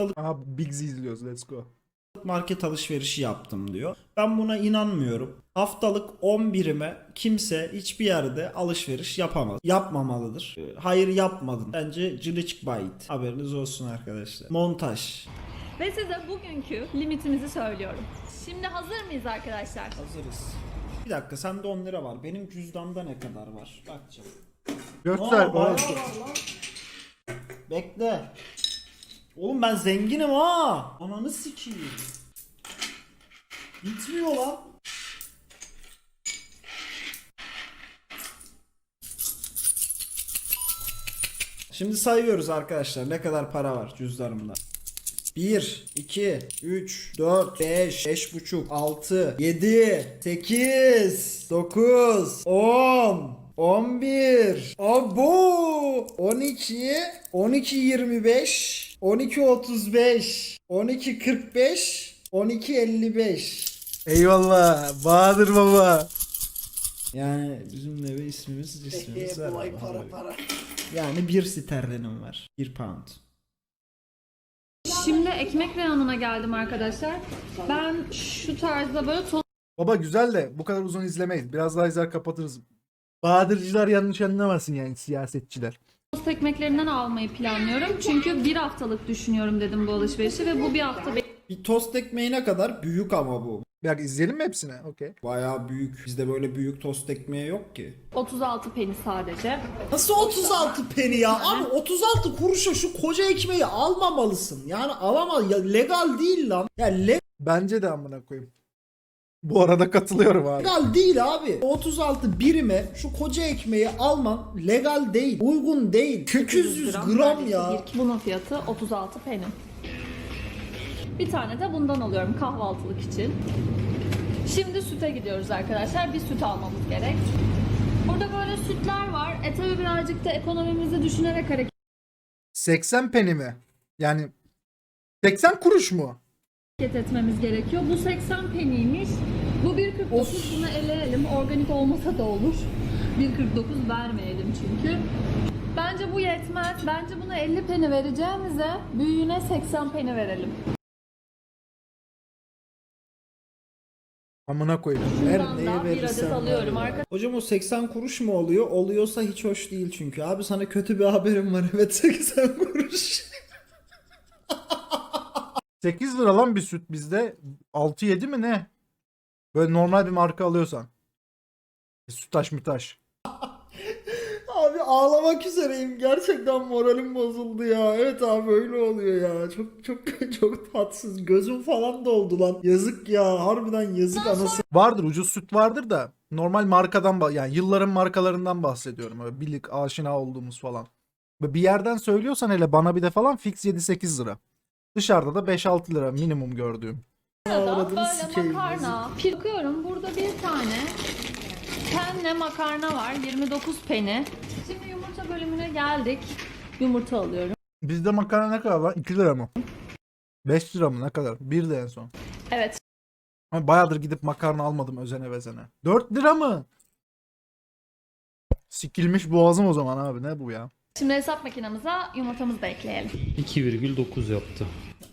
Aha Big Z izliyoruz let's go. market alışverişi yaptım diyor. Ben buna inanmıyorum. Haftalık 10 birime kimse hiçbir yerde alışveriş yapamaz. Yapmamalıdır. Ee, Hayır yapmadın. Bence cılıç bayit. Haberiniz olsun arkadaşlar. Montaj. Ve size bugünkü limitimizi söylüyorum. Şimdi hazır mıyız arkadaşlar? Hazırız. Bir dakika sende 10 lira var. Benim cüzdanda ne kadar var? Bakacağım. Göster Aa, bana. bayağı var lan. Bekle. Oğlum ben zenginim ha. Ananı sikeyim. Bitmiyor lan. Şimdi sayıyoruz arkadaşlar ne kadar para var cüzdanımda. 1, 2, 3, 4, 5, 5 buçuk, 6, 7, 8, 9, 10, 11, abo, 12, 12, 25, 12, 35, 12, 45, 12, 55. Eyvallah Bahadır baba. Yani bizim de bir ismimiz cismimiz var. abi, para. Yani bir sterlinim var. 1 pound. Şimdi ekmek reyonuna geldim arkadaşlar. Ben şu tarzda böyle Baba güzel de bu kadar uzun izlemeyiz. Biraz daha izler kapatırız. Bahadırcılar yanlış anlamasın yani siyasetçiler. tost ekmeklerinden almayı planlıyorum. Çünkü bir haftalık düşünüyorum dedim bu alışverişi ve bu bir hafta Bir tost ekmeğine kadar büyük ama bu. Bir izleyelim mi hepsini? Okey. Bayağı büyük. Bizde böyle büyük tost ekmeği yok ki. 36 peni sadece. Nasıl 36 peni ya? Abi 36 kuruşa şu koca ekmeği almamalısın. Yani alamaz. Ya legal değil lan. Ya Bence de amına koyayım. Bu arada katılıyorum abi. legal değil abi. 36 birime şu koca ekmeği alman legal değil. Uygun değil. 800 gram ya. Bir- Bunun fiyatı 36 peni. Bir tane de bundan alıyorum kahvaltılık için. Şimdi süte gidiyoruz arkadaşlar. Bir süt almamız gerek. Burada böyle sütler var. E tabi birazcık da ekonomimizi düşünerek hareket 80 peni mi? Yani 80 kuruş mu? Etmemiz gerekiyor. Bu 80 peniymiş. Bu 1.49 bunu eleyelim. Organik olmasa da olur. 1.49 vermeyelim çünkü. Bence bu yetmez. Bence buna 50 peni vereceğimize büyüğüne 80 peni verelim. Amına koyayım. Bundan neye da bir adet alıyorum. Hocam o 80 kuruş mu oluyor? Oluyorsa hiç hoş değil çünkü. Abi sana kötü bir haberim var. Evet 80 kuruş. 8 lira lan bir süt bizde. 6-7 mi ne? Böyle normal bir marka alıyorsan. Sütaş mütaş. Abi ağlamak üzereyim. Gerçekten moralim bozuldu ya. Evet abi öyle oluyor ya. Çok çok çok tatsız. Gözüm falan doldu lan. Yazık ya. Harbiden yazık anası. Vardır ucuz süt vardır da normal markadan yani yılların markalarından bahsediyorum. Öyle birlik aşina olduğumuz falan. Bir yerden söylüyorsan hele bana bir de falan fix 7-8 lira. Dışarıda da 5-6 lira minimum gördüğüm. Sırada Avradını böyle sikeyim makarna. Bakıyorum burada bir tane penne makarna var. 29 peni. Şimdi yumurta bölümüne geldik. Yumurta alıyorum. Bizde makarna ne kadar lan? 2 lira mı? 5 lira mı ne kadar? 1 de en son. Evet Ama bayağıdır gidip makarna almadım özene vezene. 4 lira mı? Sikilmiş boğazım o zaman abi ne bu ya? Şimdi hesap makinemize yumurtamızı da ekleyelim. 2,9 yaptı.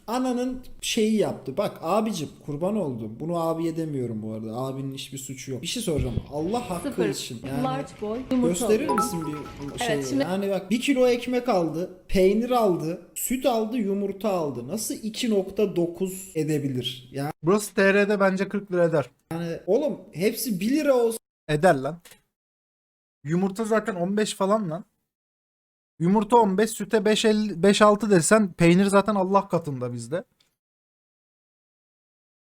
Ananın şeyi yaptı. Bak abicim kurban oldum. Bunu abiye demiyorum bu arada. Abinin hiçbir suçu yok. Bir şey soracağım. Allah hakkı Sıfır. için. Yani Large boy yumurta Gösterir misin bir şey? Evet, şimdi- Yani bak bir kilo ekmek aldı, peynir aldı, süt aldı, yumurta aldı. Nasıl 2.9 edebilir? Yani Burası TR'de bence 40 lira eder. oğlum hepsi 1 lira olsa Eder lan. Yumurta zaten 15 falan lan. Yumurta 15, süte 5-6 desen peynir zaten Allah katında bizde.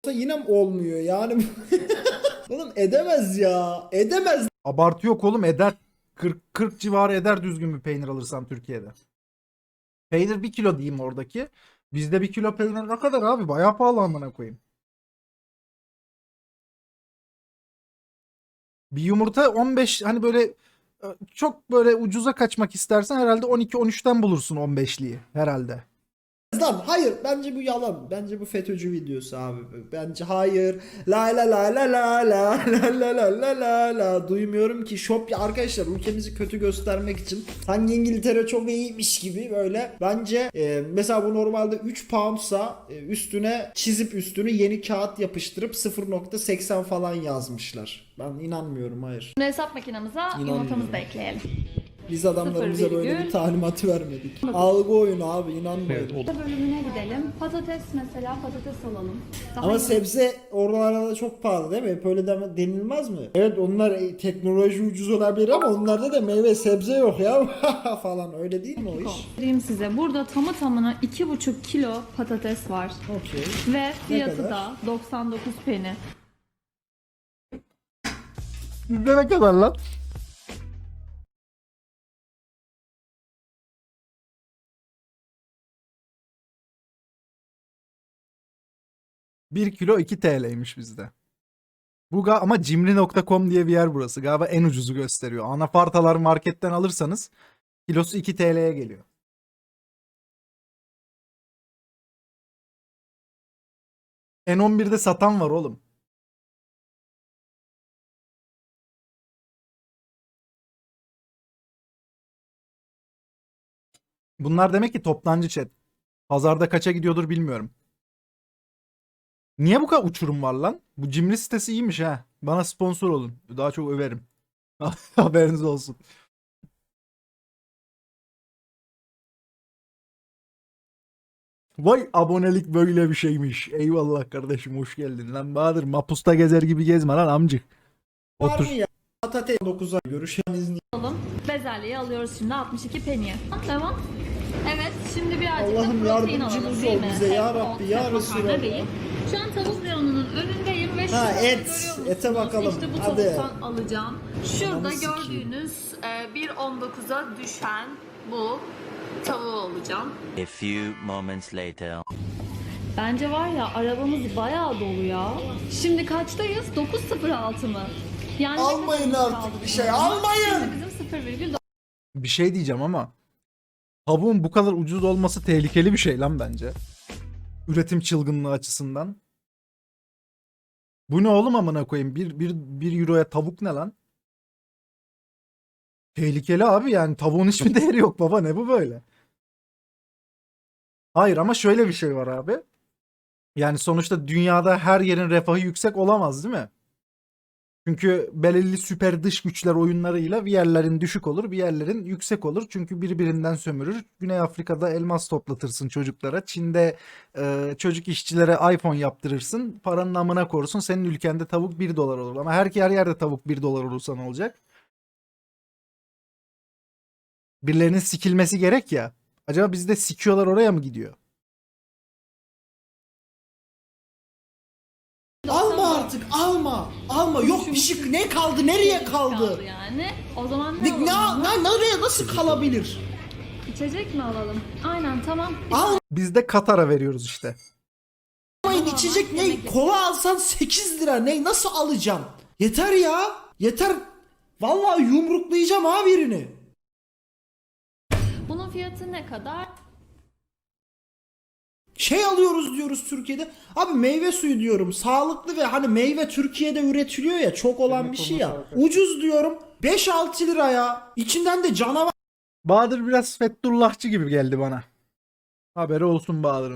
yine mi olmuyor yani? oğlum edemez ya. Edemez. Abartı yok oğlum eder. 40, 40 civarı eder düzgün bir peynir alırsan Türkiye'de. Peynir 1 kilo diyeyim oradaki. Bizde 1 kilo peynir ne kadar abi? Bayağı pahalı amına koyayım. Bir yumurta 15 hani böyle çok böyle ucuza kaçmak istersen herhalde 12-13'ten bulursun 15'liği herhalde. Lan hayır bence bu yalan. Bence bu FETÖ'cü videosu abi. Bence hayır. La la la la la la la la la la la la duymuyorum ki shop arkadaşlar ülkemizi kötü göstermek için sanki İngiltere çok iyiymiş gibi böyle bence e, mesela bu normalde 3 poundsa e, üstüne çizip üstünü yeni kağıt yapıştırıp 0.80 falan yazmışlar. Ben inanmıyorum hayır. Şimdi hesap makinemize yumurtamızı da ekleyelim. Biz adamlarımıza böyle bir talimatı vermedik. Algı oyunu abi inanmayın. Evet, bölümüne gidelim. Patates mesela patates alalım. Daha Ama iyi. sebze oralarda da çok pahalı değil mi? Hep öyle deme- denilmez mi? Evet onlar e, teknoloji ucuz olabilir ama onlarda da meyve sebze yok ya falan öyle değil mi o iş? Vereyim size. Burada tamı tamına 2,5 kilo patates var. Okey. Ve fiyatı kadar? da 99 peni. Ne kadar lan? Bir kilo 2 TL'ymiş bizde. Bu ga- ama cimri.com diye bir yer burası. Galiba en ucuzu gösteriyor. Anafartalar marketten alırsanız kilosu 2 TL'ye geliyor. N11'de satan var oğlum. Bunlar demek ki toptancı chat. Pazarda kaça gidiyordur bilmiyorum. Niye bu kadar uçurum var lan? Bu cimri sitesi iyiymiş ha. Bana sponsor olun. Daha çok överim. Haberiniz olsun. Vay abonelik böyle bir şeymiş. Eyvallah kardeşim hoş geldin. Lan Bahadır mapusta gezer gibi gezme lan amcık. Var Otur. mı ya? Patates 9'a görüşeniz Alalım. Bezelyeyi alıyoruz şimdi 62 peniye. Devam. Evet şimdi birazcık Allah'ım da protein yardımcımız alalım ol değil mi? bize ya Rabbi, ya Resulallah. Şu an tavuk reyonunun önündeyim ve Ha, şurada et. Ete bakalım. İşte bu Hadi. tavuktan alacağım. Şurada Ananı sikeyim. gördüğünüz e, 1.19'a düşen bu tavuğu alacağım. A few moments later. Bence var ya arabamız bayağı dolu ya. Şimdi kaçtayız? 9.06 mı? Yani ne Almayın artık bir şey, almayın! Şimdi bizim 0,9 Bir şey diyeceğim ama tavuğun bu kadar ucuz olması tehlikeli bir şey lan bence. Üretim çılgınlığı açısından. Bu ne oğlum amına koyayım? Bir, bir, bir euroya tavuk ne lan? Tehlikeli abi yani tavuğun hiçbir değeri yok baba ne bu böyle? Hayır ama şöyle bir şey var abi. Yani sonuçta dünyada her yerin refahı yüksek olamaz değil mi? Çünkü belirli süper dış güçler oyunlarıyla bir yerlerin düşük olur, bir yerlerin yüksek olur. Çünkü birbirinden sömürür. Güney Afrika'da elmas toplatırsın çocuklara. Çin'de e, çocuk işçilere iPhone yaptırırsın. Paranın amına korursun. Senin ülkende tavuk 1 dolar olur. Ama her, her yerde tavuk 1 dolar olursa ne olacak? Birilerinin sikilmesi gerek ya. Acaba bizde sikiyorlar oraya mı gidiyor? Artık alma. Alma yok bir şey ne kaldı nereye kaldı? yani. O zaman ne, Ne, ne, alalım? ne, nereye nasıl kalabilir? İçecek mi alalım? Aynen tamam. Biz de Katar'a veriyoruz işte. Almayın içecek ne? Kola alsan 8 lira ne? Nasıl alacaksın? Yeter ya. Yeter. Vallahi yumruklayacağım ha birini. Bunun fiyatı ne kadar? Şey alıyoruz diyoruz Türkiye'de. Abi meyve suyu diyorum. Sağlıklı ve hani meyve Türkiye'de üretiliyor ya çok olan bir şey ya. Ucuz diyorum. 5-6 lira ya. İçinden de canavar Bahadır biraz Fethullahçı gibi geldi bana. Haberi olsun Bahadır'ın.